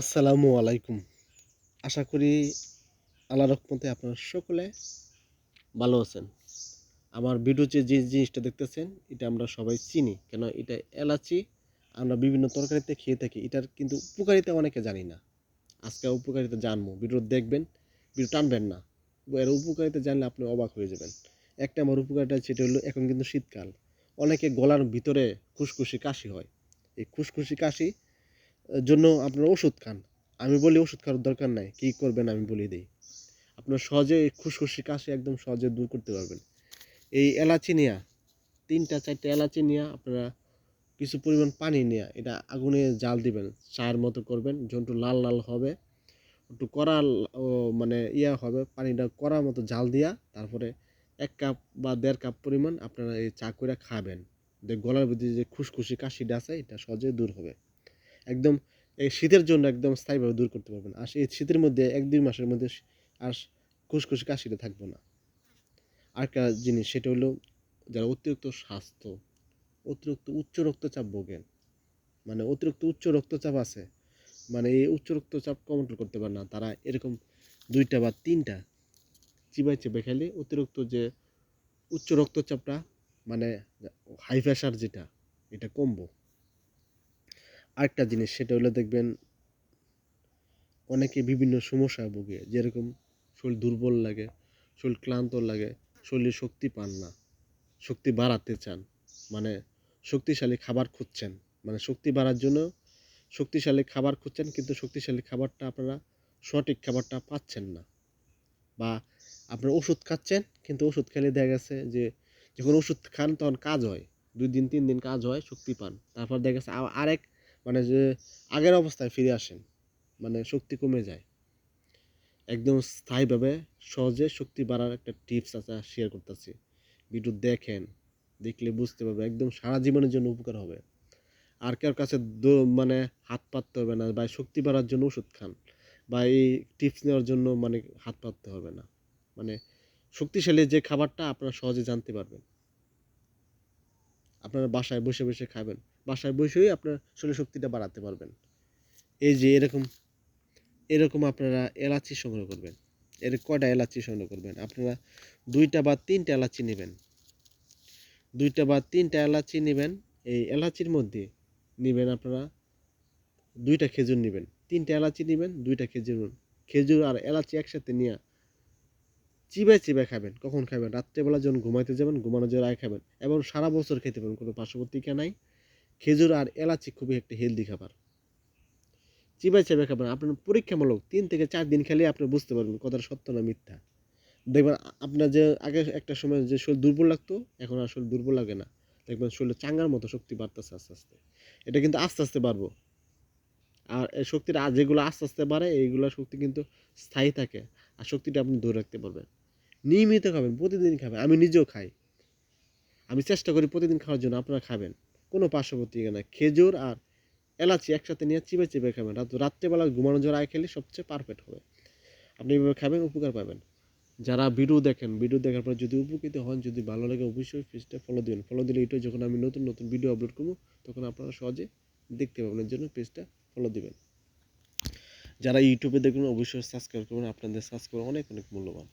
আসসালামু আলাইকুম। আশা করি আল্লাহ রহমতে আপনারা সকলে ভালো আছেন। আমার ভিডিওতে যে জিনিসটা দেখতেছেন, এটা আমরা সবাই চিনি। কেন এটা এলাচি, আমরা বিভিন্ন তরকারিতে খেয়ে থাকি। এটার কিন্তু উপকারিতা অনেকে জানি না। আজকে উপকারিতা জানব। ভিডিও দেখবেন, ভিডিও টানবেন না। এর উপকারিতা জানলে আপনি অবাক হয়ে যাবেন। একটা আমার উপকারিতা সেটা হলো, এখন কিন্তু শীতকাল। অনেকে গলার ভিতরে খুশখুশি কাশি হয়। এই খুশখুশি কাশি জন্য আপনারা ওষুধ খান। আমি বলি ওষুধ খাওয়ার দরকার নাই, কী করবেন আমি বলে দিই। আপনার সহজে খুশখুশি কাশি একদম সহজে দূর করতে পারবেন। এই এলাচি নেয়া, তিনটা চারটা এলাচি নেয়া, আপনারা কিছু পরিমাণ পানি নেয়া, এটা আগুনে জাল দিবেন চায়ের মতো করবেন যখন লাল লাল হবে, একটু কড়া মানে ইয়া হবে, পানিটা কড়া মতো জাল দিয়া, তারপরে এক কাপ বা দেড় কাপ পরিমাণ আপনারা এই চা করে খাবেন। দেখ গলার ভিতরে যে খুশখুশি কাশিটা আছে, এটা সহজে দূর হবে। একদম এই শীতের জন্য একদম স্থায়ীভাবে দূর করতে পারবেন। আর এই শীতের মধ্যে এক দুই মাসের মধ্যে আর খুশখুশি কাশিটা থাকবে না। আরেকটা জিনিস সেটা হলো যারা অতিরিক্ত স্বাস্থ্য, অতিরিক্ত উচ্চ রক্তচাপ ভোগেন মানে অতিরিক্ত উচ্চ রক্তচাপ আছে মানে এই উচ্চ রক্তচাপ কন্ট্রোল করতে পারে না, তারা এরকম দুইটা বা তিনটা চিবাই চেপে খেলে অতিরিক্ত যে উচ্চ রক্তচাপটা মানে হাই প্রেশার যেটা, এটা কমবো। আরেকটা জিনিস, সেটা হলো দেখবেন অনেকে বিভিন্ন সমস্যায় ভোগে, যেরকম শরীর দুর্বল লাগে, শরীর ক্লান্ত লাগে, শরীরে শক্তি পান না, শক্তি বাড়াতে চান মানে শক্তিশালী খাবার খুঁজছেন মানে শক্তি বাড়ার জন্য শক্তিশালী খাবার খুঁজছেন, কিন্তু শক্তিশালী খাবারটা আপনারা সঠিক খাবারটা পাচ্ছেন না, বা আপনার ওষুধ খাচ্ছেন, কিন্তু ওষুধ খেলে দেখা গেছে যে যখন ওষুধ খান তখন কাজ হয়, দুই দিন, তিন দিন কাজ হয়, শক্তি পান, তারপর দেখা গেছে আরেক মানে যে আগের অবস্থায় ফিরে আসেন মানে শক্তি কমে যায়। একদম স্থায়ীভাবে সহজে শক্তি বাড়ার একটা টিপস আছে শেয়ার করতেছি। ভিডিও দেখেন, দেখলে বুঝতে পারবে, একদম সারা জীবনের জন্য উপকার হবে। আর কার কাছে মানে হাত পাততে হবে না, বা শক্তি বাড়ার জন্য ওষুধ খান, বা এই টিপস নেওয়ার জন্য মানে হাত পাততে হবে না। মানে শক্তিশালী যে খাবারটা আপনারা সহজে জানতে পারবেন। আপনারা বাসায় বসে বসে খাবেন। বাসায় বসেই আপনার শরীর শক্তিটা বাড়াতে পারবেন। এই যে এরকম এরকম আপনারা এলাচি সংগ্রহ করবেন। এর কয়টা এলাচি সংগ্রহ করবেন? আপনারা দুইটা বা তিনটা এলাচি নেবেন। দুইটা বা তিনটা এলাচি নেবেন, এই এলাচির মধ্যে নেবেন আপনারা দুইটা খেজুর নেবেন। তিনটা এলাচি নেবেন, দুইটা খেজুর। খেজুর আর এলাচি একসাথে নিয়ে চিবাই চিবাই খাবেন। কখন খাবেন? রাত্রেবেলা যখন ঘুমাইতে যাবেন ঘুমানো যাওয়ার আগে খাবেন। এবং সারা বছর খেতে পারবেন, কোনো পার্শ্ববর্তীকা নাই। খেজুর আর এলাচি খুবই একটা হেলদি খাবার। চিবাই চিবাই খাবেন আপনার পরীক্ষামূলক তিন থেকে চার দিন খেলে আপনি বুঝতে পারবেন কথাটা সত্য না মিথ্যা। দেখবেন আপনার যে আগে একটা সময় যে শরীর দুর্বল লাগতো, এখন আর শরীর দুর্বল লাগে না। দেখবেন শরীরে চাঙ্গার মতো শক্তি বাড়তেছে আস্তে আস্তে। এটা কিন্তু আস্তে আস্তে বাড়বো। আর এই শক্তিটা যেগুলো আস্তে আস্তে বাড়ে, এইগুলো শক্তি কিন্তু স্থায়ী থাকে। আর শক্তিটা আপনি ধরে রাখতে পারবেন। নিয়মিত খাবেন, প্রতিদিন খাবেন। আমি নিজেও খাই। আমি চেষ্টা করি প্রতিদিন খাওয়ার জন্য। আপনারা খাবেন। কোনো পার্শ্ববর্তী না খেজুর আর এলাচি একসাথে নিয়ে চিবে চিবে খাবেন। রাত রাত্রেবেলা ঘুমানো যাওয়ার আগে খেলে সবচেয়ে পারফেক্ট হবে। আপনি এভাবে খাবেন, উপকার পাবেন। যারা ভিডিও দেখেন ভিডিও দেখার পর যদি উপকৃত হন, যদি ভালো লাগে অবশ্যই পেজটা ফলো দিবেন। ফলো দিলে এটাই যখন আমি নতুন নতুন ভিডিও আপলোড করব, তখন আপনারা সহজে দেখতে পাবেন। এর জন্য পেজটা ফলো দিবেন। যারা ইউটিউবে দেখবেন, অবশ্যই সাবস্ক্রাইব করবেন। আপনাদের সাবস্ক্রাইব অনেক অনেক মূল্যবান।